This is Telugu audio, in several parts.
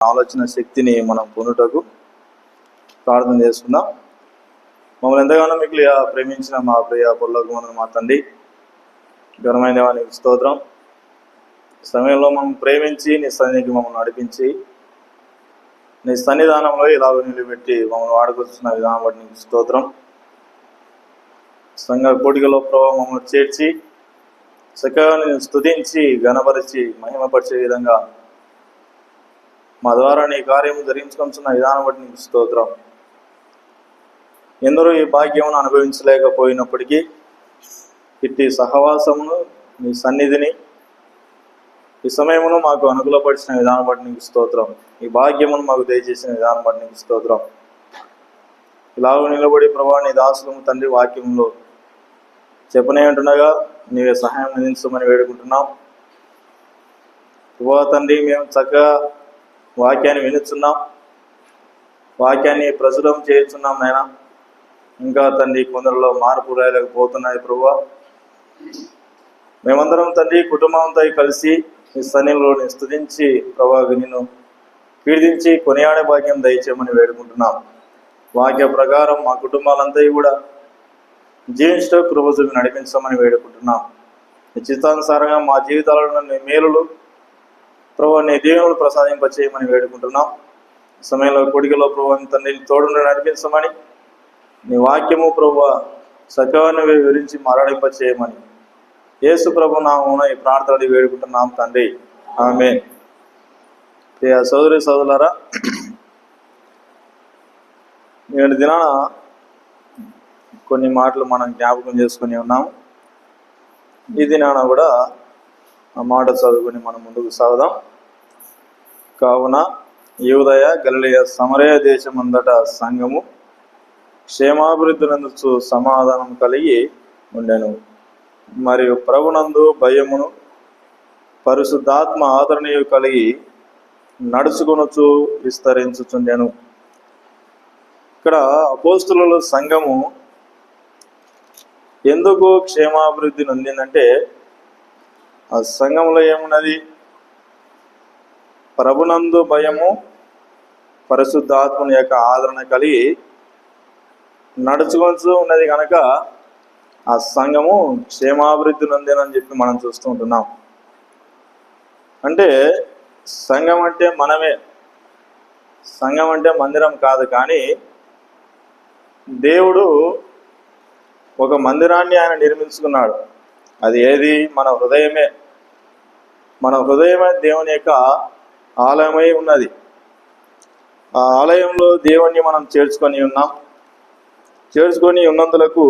ఆలోచన శక్తిని మనం పొందుటకు ప్రార్థన చేసుకుందాం మమ్మల్ని ఎంతగానో మీకు ప్రేమించిన మా ప్రియ పొల్లకు మనం మా తండ్రి ఘనమైన దేవానికి స్తోత్రం. సమయంలో మనం ప్రేమించి నీ సన్నిధికి మమ్మల్ని నడిపించి నీ సన్నిధానంలో ఇలాగ నిలబెట్టి మమ్మల్ని వాడుకొస్తున్న విధానం బట్టి నీకు స్తోత్రం. సంఘ కోటికలో ప్రభావ మమ్మల్ని చేర్చి చక్కగా నేను స్తుతించి ఘనపరిచి మహిమపరిచే విధంగా మా ద్వారా నీ కార్యము ధరించుకుంటున్న విధానం బట్టి నీకు స్తోత్రం. ఎందరో ఈ భాగ్యమును అనుభవించలేకపోయినప్పటికీ ఇట్టి సహవాసమును నీ సన్నిధిని ఈ సమయమును మాకు అనుకూలపరిచిన విధానం బట్టి నీకు స్తోత్రం. ఈ భాగ్యమును మాకు దయచేసిన విధానం బట్టి నీకు స్తోత్రం. ఇలాగ నిలబడి ప్రభా నీ దాసులము తండ్రి వాక్యంలో చెప్పనే ఉంటుండగా నీవే సహాయం అందించమని వేడుకుంటున్నాం. ప్రభా తండ్రి మేము చక్కగా వాక్యాన్ని వినుచున్నాం. వాక్యాన్ని ప్రచురం చేస్తున్నాం నాయన. ఇంకా తండ్రి కొందరిలో మార్పు రాయలేకపోతున్నాయి ప్రభు మేమందరం తండ్రి కుటుంబంతో కలిసి నీ సన్నిలో స్థుతించి ప్రభావి నిన్ను కీర్తించి కొనియాడే భాగ్యం దయచేయమని వేడుకుంటున్నాం. వాక్య ప్రకారం మా కుటుంబాలంతా కూడా జీవించడం కృప నడిపించమని వేడుకుంటున్నాం. నీ చిత్తానుసారంగా మా జీవితాలను మేలులు ప్రభు నీ దీవెనలు ప్రసాదింపచేయమని వేడుకుంటున్నాం. సమయంలో కొడికలో ప్రభు తండ్రి తోడును నడిపించమని నీ వాక్యము ప్రభు సత్యవాన్ని వివరించి మరణింపచేయమని యేసు ప్రభు నామమున ఈ ప్రార్థన వేడుకుంటున్నాం తండ్రి. ఆమె ప్రియ సోదరి సోదరులారా నేను దినాన కొన్ని మాటలు మనం జ్ఞాపకం చేసుకుని ఉన్నాం. ఈ దినాన కూడా ఆ మాట చదువుకుని మనం ముందుకు సాగుదాం. కావున యూదయ గలిలయ సమరయ దేశమందట సంఘము క్షేమాభివృద్ధులందు సమాధానం కలిగి ఉండెను. మరియు ప్రభునందు భయమును పరిశుద్ధాత్మ ఆదరణీయు కలిగి నడుచుకొనొచ్చు విస్తరించుచుండెను. ఇక్కడ అపోస్తుల సంఘము ఎందుకు క్షేమాభివృద్ధి నొందిందంటే ఆ సంఘంలో ఏమున్నది? ప్రభునందు భయము పరిశుద్ధాత్మని యొక్క ఆదరణ కలిగి నడుచుకొంచు ఉన్నది కనుక ఆ సంఘము క్షేమాభివృద్ధి నొందినని చెప్పి మనం చూస్తూ ఉంటున్నాం. అంటే సంఘం అంటే మనమే. సంఘం అంటే మందిరం కాదు కానీ దేవుడు ఒక మందిరాన్ని ఆయన నిర్మించుకున్నాడు. అది ఏది? మన హృదయమే. మన హృదయమే దేవుని యొక్క ఆలయమై ఉన్నది. ఆ ఆలయంలో దేవుణ్ణి మనం చేర్చుకొని ఉన్నాం. చేర్చుకొని ఉన్నందులకు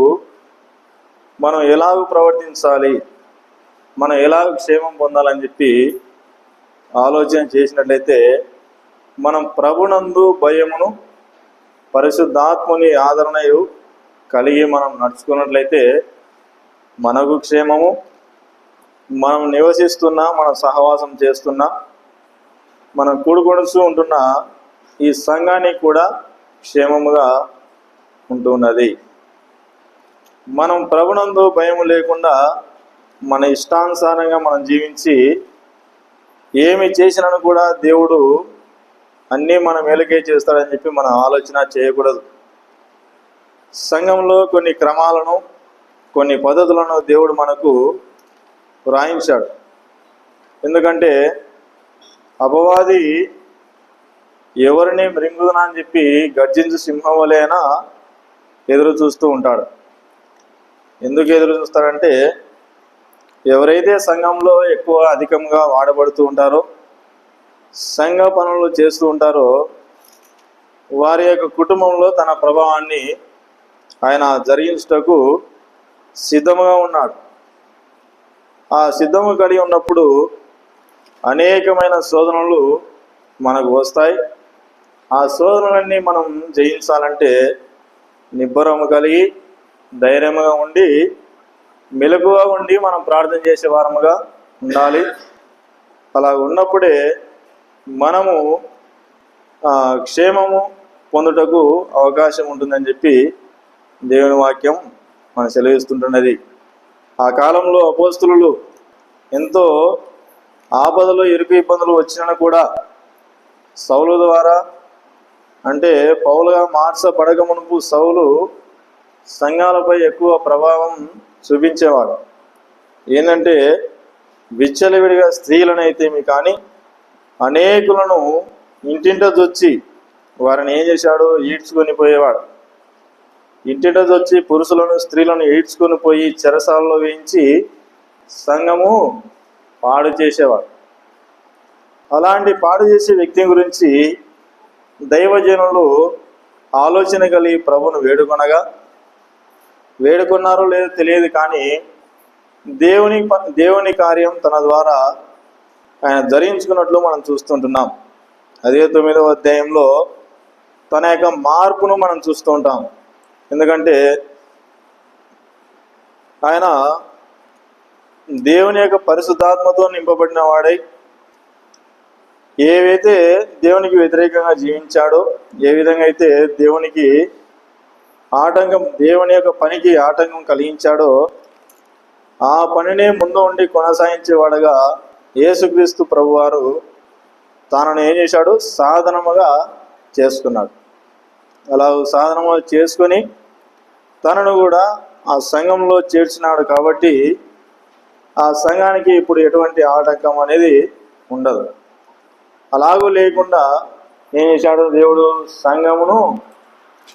మనం ఎలాగ ప్రవర్తించాలి? మనం ఎలాగ క్షేమం పొందాలని చెప్పి ఆలోచన చేసినట్లయితే మనం ప్రభునందు భయమును పరిశుద్ధాత్ముని ఆదరణయు కలిగి మనం నడుచుకున్నట్లయితే మనకు క్షేమము మనం నివసిస్తున్నా మనం సహవాసం చేస్తున్నా మనం కూడుకొడుతూ ఉంటున్న ఈ సంఘానికి కూడా క్షేమముగా ఉంటున్నది. మనం ప్రభునందు భయం లేకుండా మన ఇష్టానుసారంగా మనం జీవించి ఏమి చేసినను కూడా దేవుడు అన్నీ మనం మేలుకే చేస్తాడని చెప్పి మనం ఆలోచన చేయకూడదు. సంఘంలో కొన్ని క్రమాలను కొన్ని పద్ధతులను దేవుడు మనకు రాయించాడు. ఎందుకంటే అపవాది ఎవరిని మృంగుదనా అని చెప్పి గర్జించు సింహం వలెనా ఎదురు చూస్తూ ఉంటాడు. ఎందుకు ఎదురు చూస్తాడంటే ఎవరైతే సంఘంలో ఎక్కువ అధికంగా వాడబడుతూ ఉంటారో సంఘ పనులు చేస్తూ ఉంటారో వారి యొక్క కుటుంబంలో తన ప్రభావాన్ని ఆయన జరిగించుటకు సిద్ధముగా ఉన్నాడు. ఆ సిద్ధము కలిగి ఉన్నప్పుడు అనేకమైన శోధనలు మనకు వస్తాయి. ఆ శోధనలన్నీ మనం జయించాలంటే నిబ్బరము కలిగి ధైర్యముగా ఉండి మెలకుగా ఉండి మనం ప్రార్థన చేసే వారముగా ఉండాలి. అలా ఉన్నప్పుడే మనము క్షేమము పొందుటకు అవకాశం ఉంటుందని చెప్పి దేవుని వాక్యం మన సెలవిస్తుంటున్నది. ఆ కాలంలో అపోస్తులు ఎంతో ఆపదలు ఇరుకు ఇబ్బందులు వచ్చినా కూడా సౌలు ద్వారా అంటే పౌలుగా మార్చబడక మునుపు సౌలు సంఘాలపై ఎక్కువ ప్రభావం చూపించేవాడు. ఏంటంటే విచ్చలవిడిగా స్త్రీలనైతేమి కానీ అనేకులను ఇంటింటొచ్చి వారిని ఏం చేశాడు? ఈడ్చుకొని పోయేవాడు. ఇంటింట వచ్చి పురుషులను స్త్రీలను ఈడ్చుకొని పోయి చెరసాలలో వేయించి సంఘము పాడు చేసేవాడు. అలాంటి పాడు చేసే వ్యక్తి గురించి దైవజనులు ఆలోచన కలిగి ప్రభును వేడుకొనగా వేడుకున్నారో లేదో తెలియదు కానీ దేవుని ప- దేవుని కార్యం తన ద్వారా ఆయన ధరించుకున్నట్లు మనం చూస్తుంటున్నాం. అదే తొమ్మిదవ అధ్యాయంలో తన యొక్క మార్పును మనం చూస్తూ ఉంటాం. ఎందుకంటే ఆయన దేవుని యొక్క పరిశుద్ధాత్మతో నింపబడిన వాడై ఏవైతే దేవునికి వ్యతిరేకంగా జీవించాడో ఏ విధంగా అయితే దేవునికి ఆటంకం దేవుని యొక్క పనికి ఆటంకం కలిగించాడో ఆ పనినే ముందు ఉండి కొనసాగించేవాడుగా యేసుక్రీస్తు ప్రభువారు తనను ఏం చేశాడు? సాధనముగా చేసుకున్నాడు. అలా సాధనముగా చేసుకొని తనను కూడా ఆ సంఘంలో చేర్చినాడు కాబట్టి ఆ సంఘానికి ఇప్పుడు ఎటువంటి ఆటంకం అనేది ఉండదు. అలాగూ లేకుండా ఏం చేశాడు? దేవుడు సంఘమును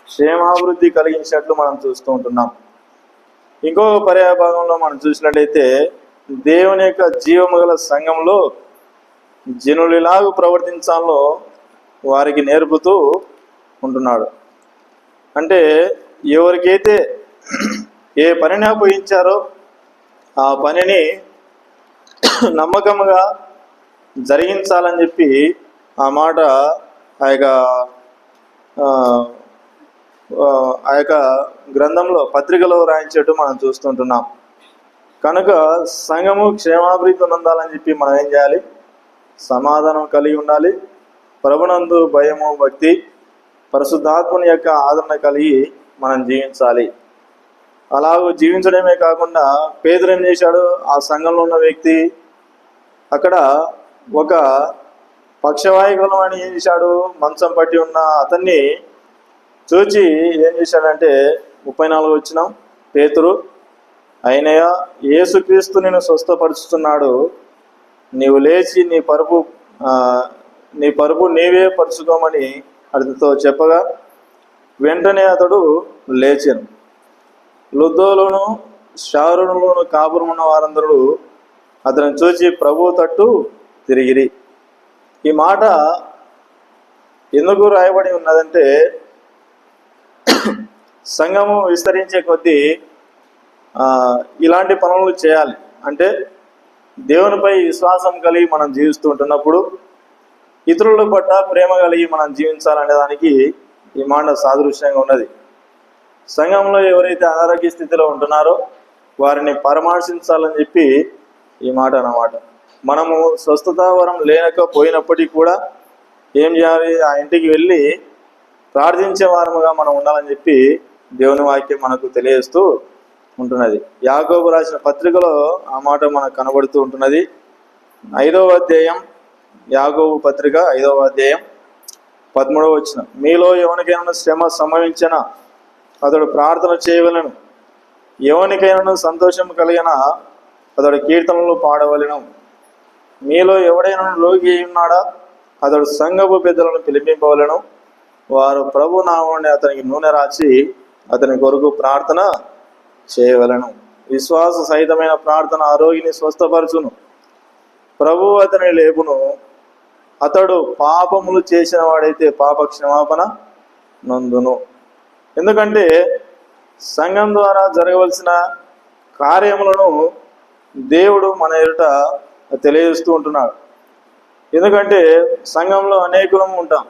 క్షేమాభివృద్ధి కలిగించినట్లు మనం చూస్తూ ఉంటున్నాం. ఇంకొక పర్యాభాగంలో మనం చూసినట్లయితే దేవుని యొక్క జీవము గల సంఘంలో జనులు ఇలాగ ప్రవర్తించాలో వారికి నేర్పుతూ ఉంటున్నాడు. అంటే ఎవరికైతే ఏ పనిని అప్పగించారో ఆ పనిని నమ్మకముగా జరిగించాలని చెప్పి ఆ మాట ఆ యొక్క ఆ, యొక్క గ్రంథంలో పత్రికలో రాయించేట్టు మనం చూస్తుంటున్నాం. కనుక సంఘము క్షేమాభివృద్ధి పొందాలని చెప్పి మనం ఏం చేయాలి? సమాధానం కలిగి ఉండాలి. ప్రభునందు భయము భక్తి పరిశుద్ధాత్మని యొక్క ఆదరణ కలిగి మనం జీవించాలి. అలాగూ జీవించడమే కాకుండా పేదలు ఏం చేశాడు? ఆ సంఘంలో ఉన్న వ్యక్తి అక్కడ ఒక పక్షవాయుగులం అని ఏం చేశాడు? మంచం పట్టి ఉన్న అతన్ని చూచి ఏం చేశాడంటే ముప్పై నాలుగు వచ్చిన పేతురు అయినయ ఏసుక్రీస్తు నేను స్వస్థపరుచుతున్నాడు. నీవు లేచి నీ పరుపు నీ పరుపు నీవే పరుచుకోమని అతనితో చెప్పగా వెంటనే అతడు లేచాను. లుద్దోలోను షారులోను కాపురమున్న వారందరూ అతను చూచి ప్రభు తట్టు తిరిగిరి. ఈ మాట ఎందుకు రాయబడి ఉన్నదంటే సంఘము విస్తరించే కొద్దీ ఇలాంటి పనులు చేయాలి. అంటే దేవునిపై విశ్వాసం కలిగి మనం జీవిస్తూ ఉంటున్నప్పుడు ఇతరుల పట్ల ప్రేమ కలిగి మనం జీవించాలనే దానికి ఈ మాట సాదృశ్యంగా ఉన్నది. సంఘంలో ఎవరైతే అనారోగ్య స్థితిలో ఉంటున్నారో వారిని పరామర్శించాలని చెప్పి ఈ మాట అన్నమాట. మనము స్వస్థత వరం లేనకపోయినప్పటికీ కూడా ఏం చేయాలి? ఆ ఇంటికి వెళ్ళి ప్రార్థించే వారముగా మనం ఉండాలని చెప్పి దేవుని వాక్యం మనకు తెలియజేస్తూ ఉంటున్నది. యాగోబు రాసిన పత్రికలో ఆ మాట మనకు కనబడుతూ ఉంటున్నది. ఐదవ అధ్యాయం యాగోబు పత్రిక ఐదవ అధ్యాయం పదమూడవ వచ్చిన మీలో ఎవరికైనా శ్రమ సంభవించిన అతడు ప్రార్థన చేయవలను. ఎవరికైనా సంతోషం కలిగిన అతడు కీర్తనలు పాడవలను. మీలో ఎవడైనా లోకి ఉన్నాడా? అతడు సంఘపు పెద్దలను పిలిపింపవలను. వారు ప్రభు నామని అతనికి నూనె రాచి అతని కొరకు ప్రార్థన చేయవలను. విశ్వాస సహితమైన ప్రార్థన ఆ రోగిని స్వస్థపరచును. ప్రభు అతని లేపును. అతడు పాపములు చేసిన వాడైతే పాప క్షమాపణ నందును. ఎందుకంటే సంఘం ద్వారా జరగవలసిన కార్యములను దేవుడు మన ఎదుట తెలియజేస్తూ ఉంటున్నాడు. ఎందుకంటే సంఘంలో అనేకులం ఉంటాం.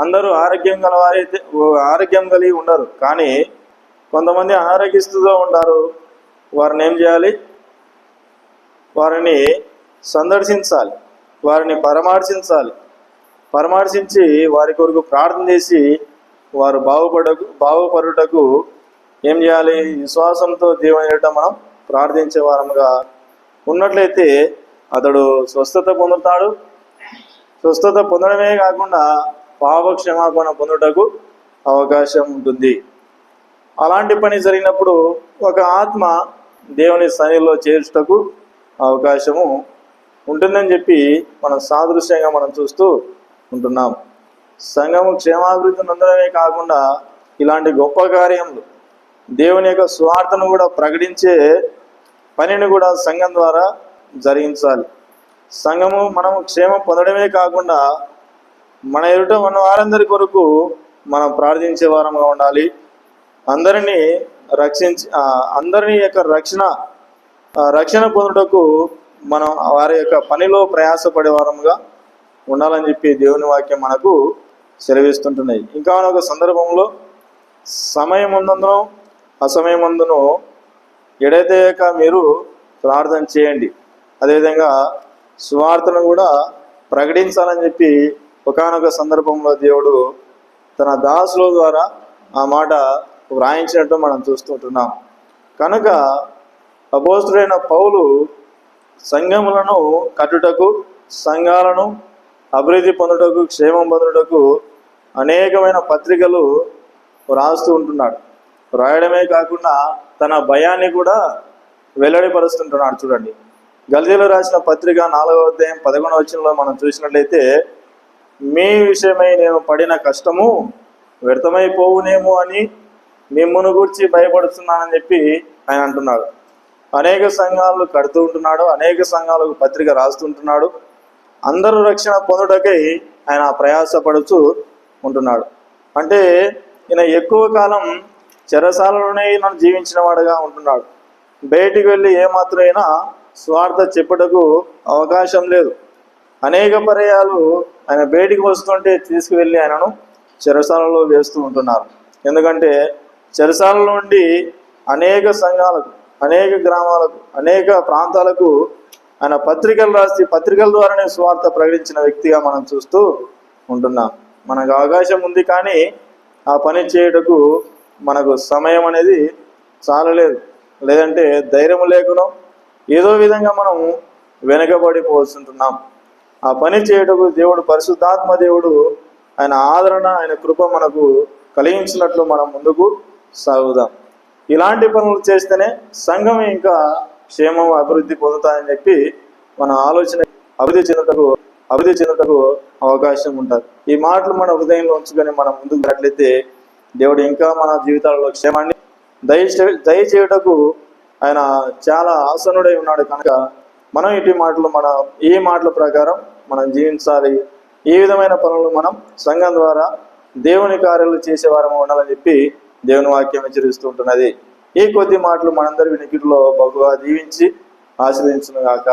అందరూ ఆరోగ్యం గలవారైతే ఆరోగ్యం కలిగి ఉండరు. కానీ కొంతమంది అనారోగ్య ఉంటారు. వారిని ఏం చేయాలి? వారిని సందర్శించాలి. వారిని పరామర్శించాలి. పరామర్శించి వారి కొరకు ప్రార్థన చేసి వారు బాగుపడకు బాగుపడుటకు ఏం చేయాలి? విశ్వాసంతో దేవుని ఎట మనం ప్రార్థించే వారముగా ఉన్నట్లయితే అతడు స్వస్థత పొందుతాడు. స్వస్థత పొందడమే కాకుండా పాప క్షమాపణ పొందుటకు అవకాశం ఉంటుంది. అలాంటి పని జరిగినప్పుడు ఒక ఆత్మ దేవుని సన్నిధిలో చేర్చుటకు అవకాశము ఉంటుందని చెప్పి మనం సాదృశ్యంగా మనం చూస్తూ ఉంటున్నాం. సంఘము క్షేమాభివృద్ధి నొందడమే కాకుండా ఇలాంటి గొప్ప కార్యములు దేవుని యొక్క స్వార్థను కూడా ప్రకటించే పనిని కూడా సంఘం ద్వారా జరిగించాలి. సంఘము మనము క్షేమం పొందడమే కాకుండా మన ఎదుట మన వారందరి కొరకు మనం ప్రార్థించే వారంగా ఉండాలి. అందరినీ రక్షించి అందరినీ యొక్క రక్షణ రక్షణ పొందుటకు మనం వారి యొక్క పనిలో ప్రయాసపడే వారముగా ఉండాలని చెప్పి దేవుని వాక్యం మనకు సెలవిస్తుంటున్నాయి. ఇంకా ఒక సందర్భంలో సమయం ఉందందును అసమయం అందును ఎడతేయక మీరు ప్రార్థన చేయండి. అదేవిధంగా సువార్తను కూడా ప్రకటించాలని చెప్పి ఒకానొక సందర్భంలో దేవుడు తన దాసుల ద్వారా ఆ మాట వ్రాయించినట్టు మనం చూస్తుంటున్నాం కనుక అపోస్తుడైన పౌలు సంఘములను కట్టుటకు సంఘాలను అభివృద్ధి పొందుటకు క్షేమం పొందుటకు అనేకమైన పత్రికలు రాస్తూ ఉంటున్నాడు. రాయడమే కాకుండా తన భయాన్ని కూడా వెల్లడిపరుస్తుంటున్నాడు చూడండి. గల్దీలో రాసిన పత్రిక నాలుగవ అధ్యాయం పదకొండవ వచనంలో మనం చూసినట్లయితే మీ విషయమై నేను పడిన కష్టము వ్యర్థమైపోవునేమో అని మిమ్మును గురించి భయపడుతున్నానని చెప్పి ఆయన అంటున్నాడు. అనేక సంఘాలు కడుతూ ఉంటున్నాడు అనేక సంఘాలకు పత్రిక రాస్తుంటున్నాడు. అందరూ రక్షణ పొందుటకై ఆయన ప్రయాసపడుతూ ఉంటున్నాడు. అంటే ఈయన ఎక్కువ కాలం చెరసాలలోనే ఈయన జీవించిన వాడుగా ఉంటున్నాడు. బయటికి వెళ్ళి ఏమాత్రమైనా స్వార్థ చెప్పుటకు అవకాశం లేదు. అనేక పర్యాలు ఆయన బయటికి వస్తుంటే తీసుకువెళ్ళి ఆయనను చెరసాలలో వేస్తూ ఉంటున్నారు. ఎందుకంటే చెరసాల నుండి అనేక సంఘాలకు అనేక గ్రామాలకు అనేక ప్రాంతాలకు ఆయన పత్రికలు రాసి పత్రికల ద్వారానే స్వార్థ ప్రకటించిన వ్యక్తిగా మనం చూస్తూ ఉంటున్నాం. మనకు అవకాశం ఉంది కానీ ఆ పని చేయుటకు మనకు సమయం అనేది చాలలేదు. లేదంటే ధైర్యం లేకునో ఏదో విధంగా మనం వెనకబడిపోతుంటున్నాం ఆ పని చేయుటకు దేవుడు పరిశుద్ధాత్మ దేవుడు ఆయన ఆదరణ ఆయన కృప మనకు కలిగించినట్లు మనం ముందుకు సాగుదాం. ఇలాంటి పనులు చేస్తేనే సంఘం ఇంకా క్షేమం అభివృద్ధి పొందుతాయని చెప్పి మన ఆలోచన అభివృద్ధి చెందుటకు అభివృద్ధి చెందుటకు అవకాశం ఉంటుంది. ఈ మాటలు మన హృదయంలో ఉంచుకొని మనం ముందుకు వెళ్ళట్లయితే దేవుడు ఇంకా మన జీవితాలలో క్షేమాన్ని దయ దయచేయుటకు ఆయన చాలా ఆసనుడై ఉన్నాడు. కనుక మనం ఇటు మాటలు మన ఈ మాటల ప్రకారం మనం జీవించాలి. ఈ విధమైన పనులు మనం సంఘం ద్వారా దేవుని కార్యాలు చేసే వారం ఉండాలని చెప్పి దేవుని వాక్యం హెచ్చరిస్తూ ఉంటున్నది. ఈ కొద్ది మాటలు మనందరి వినికిడిలో బహుగా దీవించి ఆశ్రయించును గాక